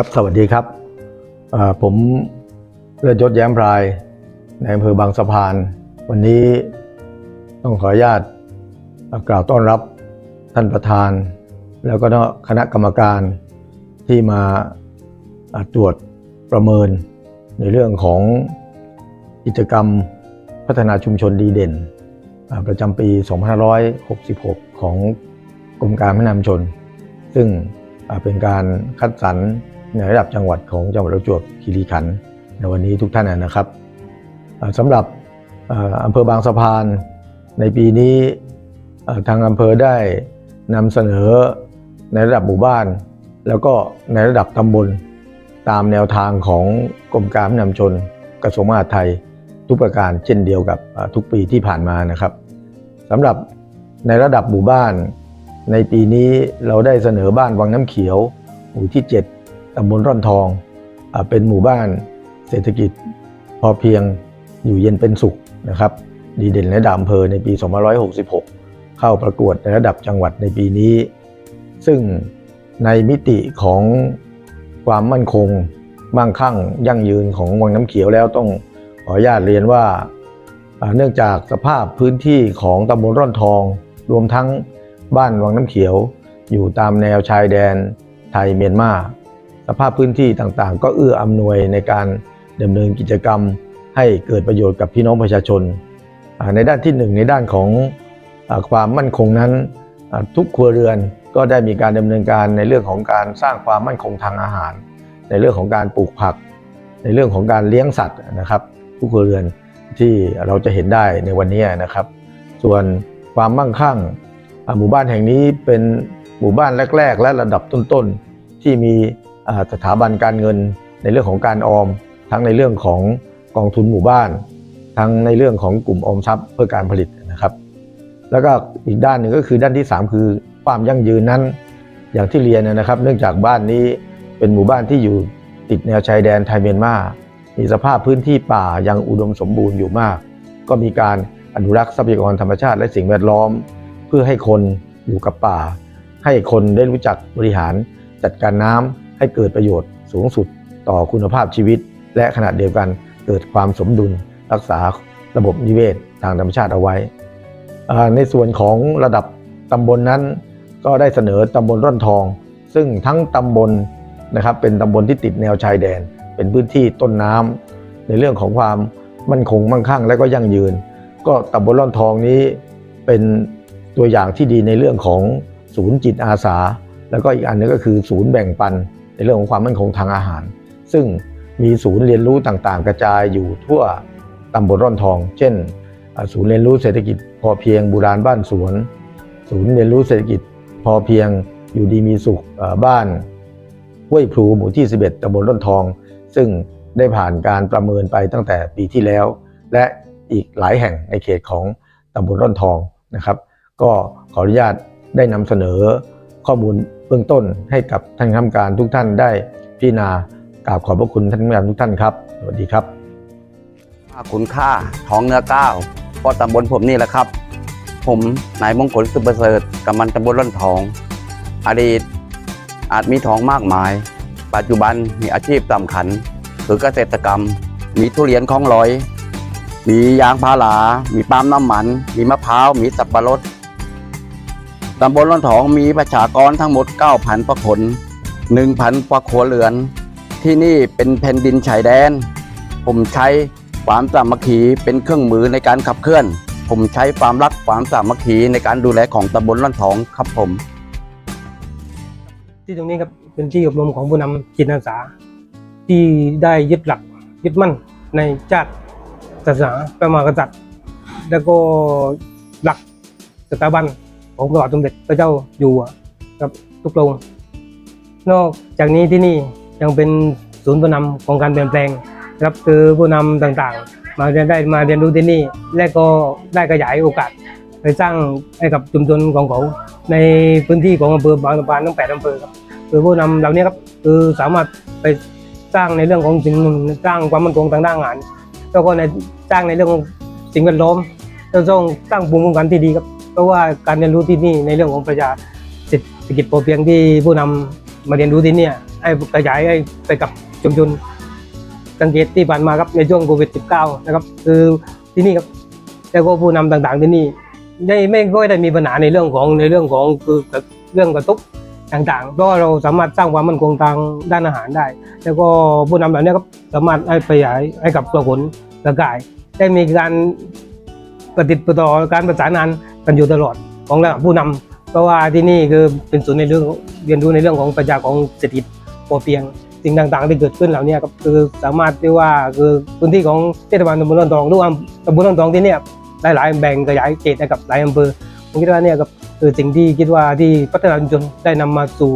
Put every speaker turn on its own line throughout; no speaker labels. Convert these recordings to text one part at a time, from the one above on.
ครับสวัสดีครับผมเลือดยศแย้มพรายในอำเภอบางสะพาน วันนี้ต้องขออนุญาตกล่าวต้อนรับท่านประธาน แล้วก็คณะกรรมการที่มาตรวจประเมินในเรื่องของกิจกรรมพัฒนาชุมชนดีเด่น ประจำปี 2566 ของกรมการพัฒนาชุมชน ซึ่งเป็นการคัดสรร ในระดับจังหวัดของจังหวัดประจวบคีรีขันธ์ในวันนี้ทุกท่านนะครับอ่าสำหรับอ่าอำเภอบางสะพาน ในปีนี้ทางอำเภอได้นำเสนอในระดับหมู่บ้าน แล้วก็ในระดับตำบลตามแนวทางของกรมการพัฒนาชนกระทรวงมหาดไทยทุกประการเช่นเดียวกับทุกปีที่ผ่านมานะครับสำหรับในระดับหมู่บ้าน ในปีนี้เราได้เสนอบ้านวังน้ำเขียวหมู่ที่ 7 ตำบลร่อนทองอเป็นหมู่บ้านเศรษฐกิจพอเพียงอยู่เย็นเป็นสุขนะครับ ดีเด่นในระดับอำเภอในปี 2566 เข้าประกวดในระดับจังหวัดในปีนี้ ซึ่งในมิติของความมั่นคงมั่งคั่งยั่งยืนของวังน้ำเขียวแล้วต้องขออนุญาตเรียนว่า เนื่องจากสภาพพื้นที่ของตำบลร่อนทอง รวมทั้งบ้านวังน้ำเขียว อยู่ตามแนวชายแดนไทยเมียนมา ภาพพื้นที่ต่างๆ ก็เอื้ออำนวยในการดำเนินกิจกรรมให้เกิดประโยชน์กับพี่น้องประชาชน ในด้านที่หนึ่งในด้านของอความมั่นคงนั้นทุกครัวเรือนก็ได้มีการดำเนินการในเรื่องของการสร้างความมั่นคงทางอาหาร ในเรื่องของการปลูกผัก ในเรื่องของการเลี้ยงสัตว์นะครับทุกครัวเรือนที่เราจะเห็นได้ในวันนี้นะครับ ส่วนความมั่งคั่งหมู่บ้านแห่งนี้เป็นหมู่บ้านแรก ๆ และระดับต้นๆที่มี สถาบันการเงินในเรื่องของการออม ทั้งในเรื่องของกองทุนหมู่บ้าน ทั้งในเรื่องของกลุ่มออมทรัพย์เพื่อการผลิตนะครับ แล้วก็อีกด้านหนึ่งก็คือด้านที่ 3 คือความยั่งยืนนั้น อย่างที่เรียนนะครับ เนื่องจากบ้านนี้เป็นหมู่บ้านที่อยู่ติดแนวชายแดนไทยเมียนมา มีสภาพพื้นที่ป่ายังอุดมสมบูรณ์อยู่มาก ก็มีการอนุรักษ์ทรัพยากรธรรมชาติและสิ่งแวดล้อม เพื่อให้คนอยู่กับป่า ให้คนได้รู้จักบริหารจัดการน้ำ ให้เกิดประโยชน์สูงสุดต่อคุณภาพชีวิต และขณะเดียวกันเกิดความสมดุลรักษาระบบนิเวศทางธรรมชาติเอาไว้ ในส่วนของระดับตำบลนนั้นก็ได้เสนอตำบลร่อนทอง ซึ่งทั้งตำบลนะครับเป็นตำบลที่ติดแนวชายแดน เป็นพื้นที่ต้นน้ำในเรื่องของความมั่นคงมั่งคั่ง และก็ยั่งยืน ก็ตำบลร่อนทองนี้เป็นตัวอย่างที่ดีในเรื่องของศูนย์จิตอาสา แล้วก็อีกอันหนึงก็คือศูนย์แบ่งปันใน เรื่องของความมั่นคงทางอาหาร ซึ่งมีศูนย์เรียนรู้ต่างๆ กระจายอยู่ทั่วตำบลร่อนทอง เช่น ศูนย์เรียนรู้เศรษฐกิจพอเพียงบูราณบ้านสวน ศูนย์เรียนรู้เศรษฐกิจพอเพียงอยู่ดีมีสุขบ้านห้วยพลูหมู่ที่ 11ตำบลร่อนทอง ซึ่งได้ผ่านการประเมินไปตั้งแต่ปีที่แล้ว และอีกหลายแห่งในเขตของตำบลร่อนทองนะครับ ก็ขออนุญาตได้นำเสนอข้อมูล เบื้องต้นให้กับท่านคณะกรรมการทุกท่านได้พิจารณากราบขอบพระคุณท่านคณะกรรมการทุกท่านครับ สวัสดีครับ
คุณค่าท้องเนื้อก้าวก็ตำบลผมนี่แหละครับ ผมนายมงคลสุประเสริฐกำมันตำบลร่อนทอง อดีตอาจมีทองมากมาย ปัจจุบันมีอาชีพสำคัญคือเกษตรกรรม มีทุเรียนของลอย มียางพารา มีปาล์มน้ำมัน มีมะพร้าว มีสับปะรด ตำบลร่อนทองมีประชากรทั้งหมด 9,000ประคน 1,000กว่าครัวเรือน ที่นี่เป็นแผ่นดินชายแดน ผมใช้ความสามัคคีเป็นเครื่องมือในการขับเคลื่อน ผมใช้ความรักความสามัคคีในการดูแลของตำบลล่อนทองครับผม
ที่ตรงนี้ครับเป็นที่อบรมของผู้นำจิตอาสา ที่ได้ยึดหลักยึดมั่นในชาติศาสนาพระมหากษัตริย์ แล้วก็หลักสถาบัน ของพระบาทสมเด็จพระเจ้าอยู่หัวครับทุกพระองค์นอกจากนี้ที่นี่ยังเป็นศูนย์ผู้นำของการเปลี่ยนแปลงครับคือผู้นำต่างๆ มาเรียนได้มาเรียนรู้ที่นี่ และก็ได้ขยายโอกาส ไปสร้างให้กับชุมชนของเขา ในพื้นที่ของอำเภอบางสะพานทั้งแปดอำเภอครับคือผู้นำเหล่านี้ครับคือสามารถไปสร้างในเรื่องของสิ่งสร้างความมั่นคงทางด้านอาหารแล้วก็ในสร้างในเรื่องของสิ่งแวดล้อมแล้วต้องสร้างภูมิคุ้มกันที่ดีครับ เพราะว่าการเรียนรู้ที่นี่ในเรื่องของประชาเศรษฐกิจพอเพียงที่ผู้นมาเรียนรู้ที่นี่ให้กระจายให้ไปกับชุมชนสังเกตที่ผ่านมาครับในช่วงโควิด -19 นะครับ คือที่นี่ครับแล้วก็ผู้นำต่างๆที่นี่ได้ไม่ค่อยได้มีปัญหาในเรื่องของในเรื่องของคือเรื่องกระทบต่างๆเพราะว่าเราสามารถสร้างความมั่นคงทางด้านอาหารได้ แล้วก็ผู้นำเหล่านี้ครับสามารถให้ขยายให้กับตัวผลกระจาย ได้มีการ ปฏิดประต่อการประสานงานกันอยู่ตลอดของระดับผู้นำเพราะว่าที่นี่คือเป็นศูนย์ในเรื่องเรียนรู้ในเรื่องของปรัชาของเศรษฐกิจพอเพียงสิ่งต่างๆที่เกิดขึ้นเหล่านี้ครับคือสามารถที่ว่าคือพื้นที่ของเทศบาลตำบลร่อนทองหรือว่าตำบลร่อนทองที่เนี่ยหลายๆแบ่งขยายเขตกับหลายอำเภอผมคิดว่าเนี่ยครับคือสิ่งที่คิดว่าที่พัฒนาชุมชนได้นำมาสู่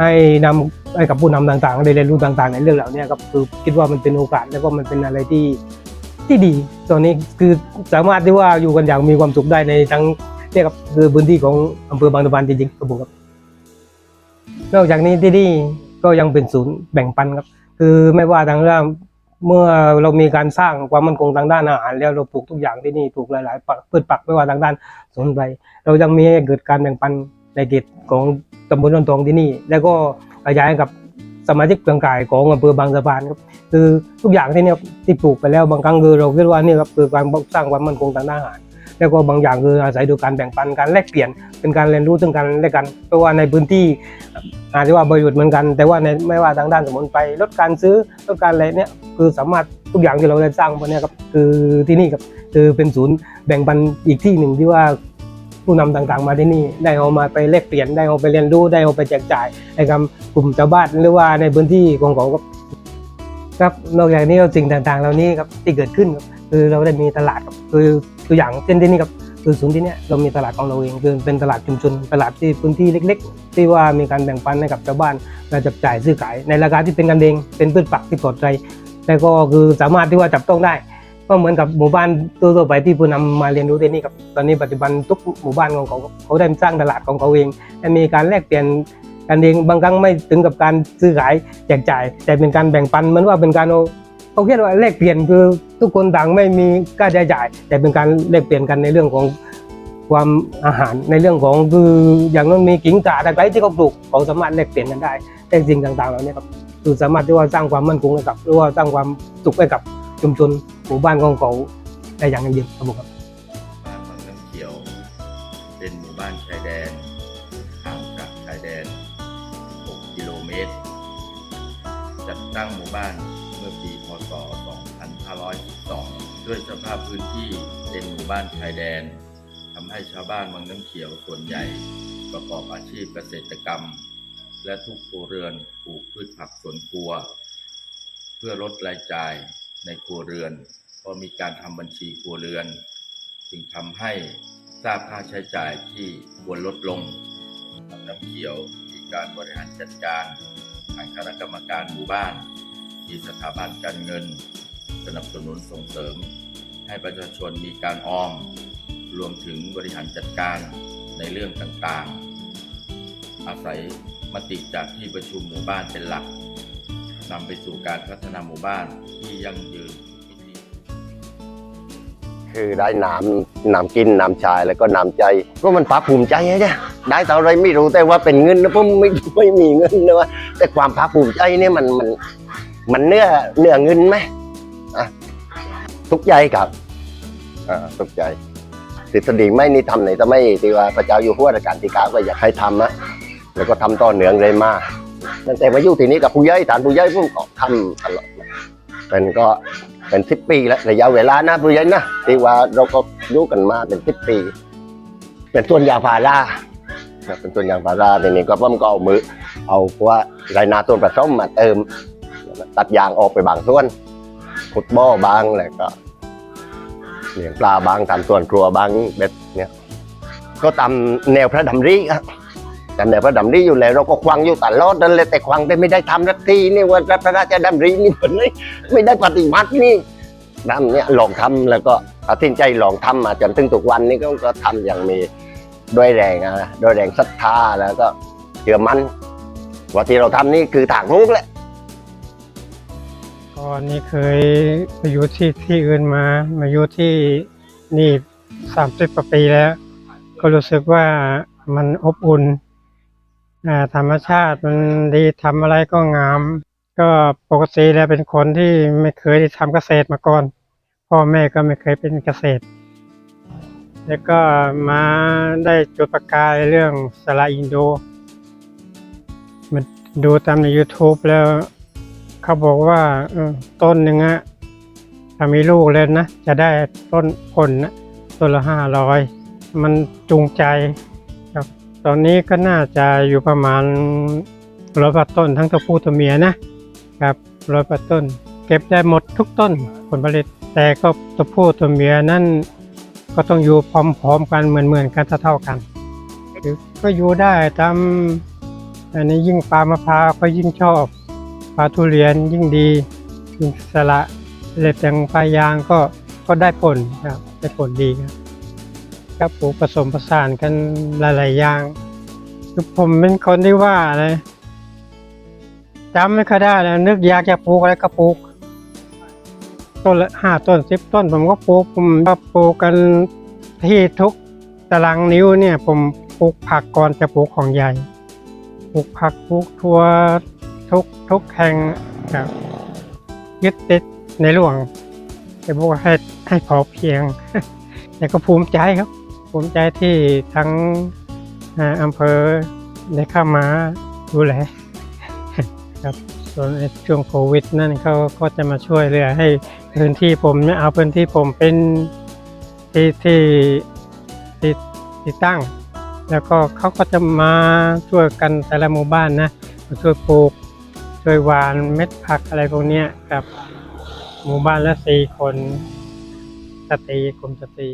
ให้นำให้กับผู้นำต่างๆได้เรียนรู้ต่างๆ ในเรื่องเหล่านี้ครับคือคิดว่ามันเป็นโอกาสแล้วก็มันเป็นอะไรที่ ที่ดี ตอนนี้คือสามารถที่ว่าอยู่กันอย่างมีความสุขได้ในทั้งเนี่ยครับคือพื้นที่ของอำเภอบางตะวันจริงๆครับผมครับ นอกจากนี้ที่นี่ก็ยังเป็นศูนย์แบ่งปันครับ คือไม่ว่าทางเรื่องเมื่อเรามีการสร้างความมั่นคงทางด้านอาหารแล้วเราปลูกทุกอย่างที่นี่ปลูกหลายๆปักพืชผักไม่ว่าทางด้านสมุนไพรเรายังมีเกิดการแบ่งปันในเขตของตำบลนนทองที่นี่ แล้วก็ขยายกับ สมาชิกเครือข่ายของอำเภอบางสะพานครับคือทุกอย่างที่เนี่ยที่ปลูกไปแล้วบางครั้งคือเราคิดว่านี่ครับคือการสร้างความมั่นคงทางด้านอาหารแล้วก็บางอย่างคืออาศัยดูการแบ่งปันการแลกเปลี่ยนเป็นการเรียนรู้ซึ่งกันและกัน เพราะว่าในพื้นที่อาจจะว่าประโยชน์เหมือนกัน แต่ว่าในไม่ว่าทางด้านสมุนไพรลดการซื้อลดการอะไรเนี่ยคือสามารถทุกอย่างที่เราได้สร้างมาเนี่ยครับคือที่นี่ครับคือเป็นศูนย์แบ่งปันอีกที่หนึ่งที่ว่า ผู้นำต่างๆ มาที่นี่ได้เอามาไปแลกเปลี่ยนได้เอาไปเรียนรู้ได้เอาไปแจกจ่ายให้กับกลุ่มชาวบ้านหรือว่าในพื้นที่ของเขาครับครับนอกจากนี้สิ่งต่างๆ เหล่านี้ครับที่เกิดขึ้นครับคือเราได้มีตลาดครับคือตัวอย่างเช่นที่นี่ครับคือศูนย์ที่นี้เรามีตลาดของเราเองคือเป็นตลาดชุมชนตลาดที่พื้นที่เล็ก ๆ ที่ว่ามีการแบ่งปันให้กับชาวบ้านมาจับจ่ายซื้อขายในราคาที่เป็นกันเองเป็นพืชผักที่ปลอดภัยแต่ก็คือสามารถที่ว่าจับต้องได้ ก็เหมือนกับหมู่บ้านตัวๆไปที่ผู้นำมาเรียนรู้ที่นี่ครับตอนนี้ปัจจุบันทุกหมู่บ้านของเขาเขาได้สร้างตลาดของเขาเองและมีการแลกเปลี่ยนกันเองบางครั้งไม่ถึงกับการซื้อขายแจกจ่าย แต่เป็นการแบ่งปันเหมือนว่าเป็นการเขาเรียกว่าแลกเปลี่ยนคือทุกคนต่างไม่มีค่าใช้จ่าย แต่เป็นการแลกเปลี่ยนกันในเรื่องของความอาหารในเรื่องของคืออย่างนั้นมีกิ่งก่าตะไรที่เขาปลูกเขาสามารถแลกเปลี่ยนกันได้แต่สิ่งต่างๆเหล่านี้ครับคือสามารถที่ว่าสร้างความมั่นคงให้กับหรือว่าสร้างความสุขให้กับชุมชน มู่บ้านของเขาได้อย่างยั่งยืนครับผมครับ
บ้านบางน้ำเขียว เป็นหมู่บ้านชายแดนห่างจากชายแดน 6 กิโลเมตร จัดตั้งหมู่บ้านเมื่อปีพศ 2512 ด้วยสภาพพื้นที่เป็นหมู่บ้านชายแดนทำให้ชาวบ้านบางน้ำเขียวส่วนใหญ่ประกอบอาชีพเกษตรกรรม และทุกครัวเรือนปลูกพืชผักสวนครัว เพื่อลดรายจ่ายในครัวเรือน พราะมีการทำบัญชีครัวเรือน จึงทำให้ทราบค่าใช้จ่ายที่ควรลดลงลำน้ำเขียวมีการบริหารจัดการทางคณะกรรมการหมู่บ้านมีสถาบันการเงิน สนับสนุนส่งเสริม ให้ประชาชนมีการออม รวมถึงบริหารจัดการในเรื่องต่างๆ อาศัยมติจากที่ประชุมหมู่บ้านเป็นหลักนำไปสู่การพัฒนาหมู่บ้านที่ยั่งยืน
คือได้น้ำน้ำกินน้ำชายแล้วก็น้ำใจ ก็มันภาคภูมิใจไงเนี่ยได้เท่าไรไม่รู้แต่ว่าเป็นเงินนะผมไม่ไม่มีเงินนะว่าแต่ความภาคภูมิใจเนี่ยมันมันมันเนื้อเนื้อเงินไหมอะทุกใจครับอ่าทุกใจทฤษฎีไม่นี่ทำไหนจะไม่ที่ว่าพระเจ้าอยู่หัวรัชกาลที่เก้าก็อยากให้ทำอะแล้วก็ทำต่อเนื่องเลยมาตั้งแต่มาอยู่ที่นี้กับผู้ใหญ่ฐานผู้ใหญ่ผมก็ทำตลอด เป็นก็เป็นสิบปีแล้วระยะเวลานะผู้ใหญ่นะที่ว่าเราก็อยู่กันมาเป็นสิบปี เป็นส่วนยางพาราเป็นส่วนยางพาราทีนี้ก็ผมก็เอามือ เอาพว่าไรนาต้นผสมมาเติม ตัดยางออกไปบางส่วนขุดบ่อบางแล้วก็เลี้ยงปลาบางทำส่วนครัวบางเบ็ดเนี่ย ก็ตามแนวพระดำริครับ ตามแนวพระดำริอยู่แล้วเราก็ควังอยู่ตลอดนั่นแหละแต่ควังได้ไม่ได้ทำรัทีนี่ว่าพระราชดำรินี่มันไม่ไม่ได้ปฏิบัตินี่นั่นเนี่ยลองทำแล้วก็ตัดสินใจลองทำมาจนถึงทุกวันนี้ก็ก็ทำอย่างมีด้วยแรงอะด้วยแรงศรัทธาแล้วก็เชื่อมั่นว่าที่เราทำนี่คือทางลูกแหละ
ก่อนนี้เคยไปอยู่ที่ที่อื่นมา มาอยู่ที่นี่สามสิบกว่าปีแล้ว ก็รู้สึกว่ามันอบอุ่น อ่าธรรมชาติมันดีทำอะไรก็งาม ก็ปกติแล้วเป็นคนที่ไม่เคยได้ทำเกษตรมาก่อน พ่อแม่ก็ไม่เคยเป็นเกษตร แล้วก็มาได้จุดประกายเรื่องสละอินโดมันดูตามใน YouTube แล้วเขาบอกว่าต้นหนึ่งอะถ้ามีลูกแล้วนะ จะได้ต้นผลนะต้นละห้าร้อยมันจูงใจ ตอนนี้ก็น่าจะอยู่ประมาณร้อยกว่าต้นทั้งตัวผู้ตัวเมียนะครับร้อยกว่าต้น เก็บได้หมดทุกต้นผลผลิต แต่ก็ตัวผู้ตัวเมียนั่นก็ต้องอยู่พร้อมๆกันเหมือนๆกันเท่าๆกันก็อยู่ได้ตามอันนี้ยิ่งปลามะพร้าวก็ยิ่งชอบปลาทุเรียนยิ่งดียิ่งสละเล็ดอย่างปลายางก็ก็ได้ผลครับได้ผลดีครับ ก็ปลูกผสมผสานกันหลาย ๆ อย่างคือผมเป็นคนที่ว่าอะไรจำไม่ค่อยได้แล้วนึกอยากจะปลูกอะไรก็ปลูก ต้นละห้าต้นสิบต้น ผมก็ปลูกผมก็ปลูกกันที่ทุกตารางนิ้วเนี่ย ผมปลูกผักก่อนจะปลูกของใหญ่ปลูกผักปลูกทั่วทุกทุกแห่งครับยึดติดในหลวงจะบอกให้ให้พอเพียงแต่ก็ภูมิใจครับ ภูมิใจที่ทั้งอำเภอได้เข้ามาดูแลครับส่วนช่วงโควิดนั่นเขาก็จะมาช่วยเหลือให้พื้นที่ผมเนี่ยเอาพื้นที่ผมเป็นที่ที่ที่ที่ตั้ง แล้วก็เขาก็จะมาช่วยกันแต่ละหมู่บ้านนะมาช่วยปลูกช่วยหวานเม็ดผักอะไรพวกนี้กับหมู่บ้านละสี่คนสตรีกลุ่มสตรี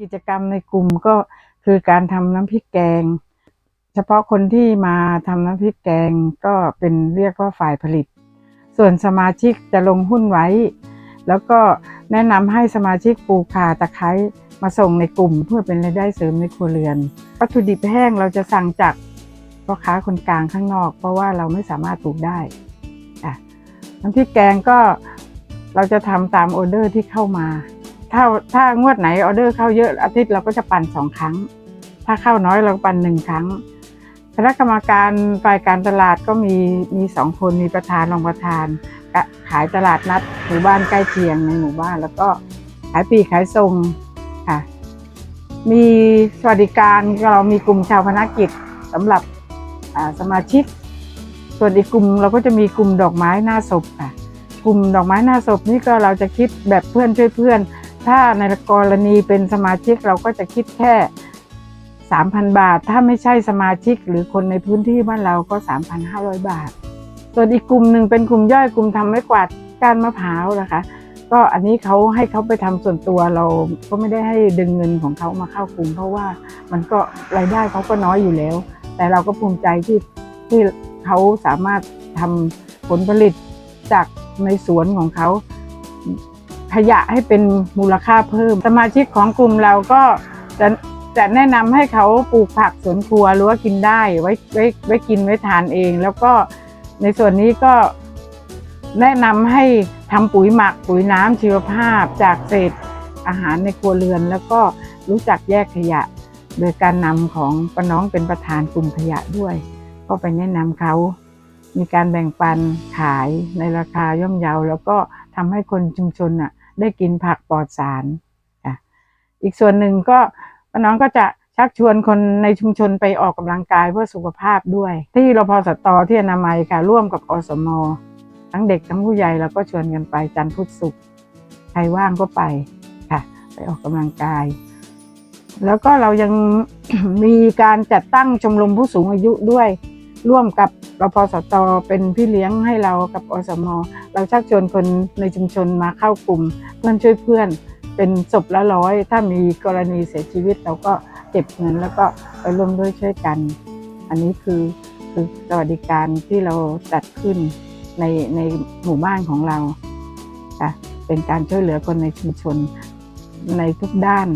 กิจกรรมในกลุ่มก็คือการทำน้ำพริกแกง เฉพาะคนที่มาทำน้ำพริกแกงก็เป็นเรียกว่าฝ่ายผลิต ส่วนสมาชิกจะลงหุ้นไว้ แล้วก็แนะนำให้สมาชิกปลูกข่าตะไคร้มาส่งในกลุ่มเพื่อเป็นรายได้เสริมในครัวเรือน วัตถุดิบแห้งเราจะสั่งจากพ่อค้าคนกลางข้างนอก เพราะว่าเราไม่สามารถปลูกได้น้ำพริกแกงก็เราจะทำตามออเดอร์ที่เข้ามา ถ้าถ้างวดไหนออเดอร์เข้าเยอะอาทิตย์เราก็จะปั่นสองครั้ง ถ้าเข้าน้อยเราก็ปั่นหนึ่งครั้งคณะกรรมการฝ่ายการตลาดก็มีมีสองคนมีประธานรองประธาน ขายตลาดนัดหมู่บ้านใกล้เคียงในหมู่บ้าน แล้วก็ขายปีขายส่งค่ะมีสวัสดิการเรามีกลุ่มชาวพนักกิจสำหรับสมาชิก ส่วนอีกกลุ่มเราก็จะมีกลุ่มดอกไม้หน้าศพค่ะกลุ่มดอกไม้หน้าศพนี่ก็เราจะคิดแบบเพื่อนช่วยเพื่อน ถ้าในกรณีเป็นสมาชิกเราก็จะคิดแค่ 3,000 บาท ถ้าไม่ใช่สมาชิกหรือคนในพื้นที่บ้านเราก็ 3,500 บาท ส่วนอีกกลุ่มหนึ่งเป็นกลุ่มย่อยกลุ่มทำไม้กวาดก้านมะพร้าวนะคะ ก็อันนี้เขาให้เขาไปทำส่วนตัวเราก็ไม่ได้ให้ดึงเงินของเขามาเข้ากลุ่ม เพราะว่ามันก็รายได้เขาก็น้อยอยู่แล้ว แต่เราก็ภูมิใจที่ที่เขาสามารถทำผลผลิตจากในสวนของเขา ขยะให้เป็นมูลค่าเพิ่ม สมาชิกของกลุ่มเราก็จะจะแนะนำให้เขาปลูกผักสวนครัวหรือว่ากินได้ไว้ไว้ไว้กินไว้ทานเอง แล้วก็ในส่วนนี้ก็แนะนำให้ทำปุ๋ยหมักปุ๋ยน้ำชีวภาพ จากเศษอาหารในครัวเรือน แล้วก็รู้จักแยกขยะ โดยการนำของป้าน้องเป็นประธานกลุ่มขยะด้วย ก็ไปแนะนำเขา มีการแบ่งปันขายในราคาย่อมเยา แล้วก็ทำให้คนชุมชนอะ ได้กินผักปลอดสารอะอีกส่วนหนึ่งก็น้องก็จะชักชวนคนในชุมชนไปออกกำลังกายเพื่อสุขภาพด้วย ที่รพสตที่อนามัยค่ะร่วมกับอสมทั้งเด็กทั้งผู้ใหญ่เราก็ชวนกันไปจันทร์พุธศุกร์ใครว่างก็ไปค่ะ ไปออกกำลังกาย แล้วก็เรายังมีการจัดตั้งชมรมผู้สูงอายุด้วย ร่วมกับรพสตเป็นพี่เลี้ยงให้เรากับอสม เราชักชวนคนในชุมชนมาเข้ากลุ่ม เพื่อนช่วยเพื่อนเป็นศพละร้อย ถ้ามีกรณีเสียชีวิตเราก็เก็บเงินแล้วก็ไปร่วมด้วยช่วยกัน อันนี้คือคือสวัสดิการที่เราจัดขึ้นในในหมู่บ้านของเราค่ะเป็นการช่วยเหลือคนในชุมชนในทุกด้าน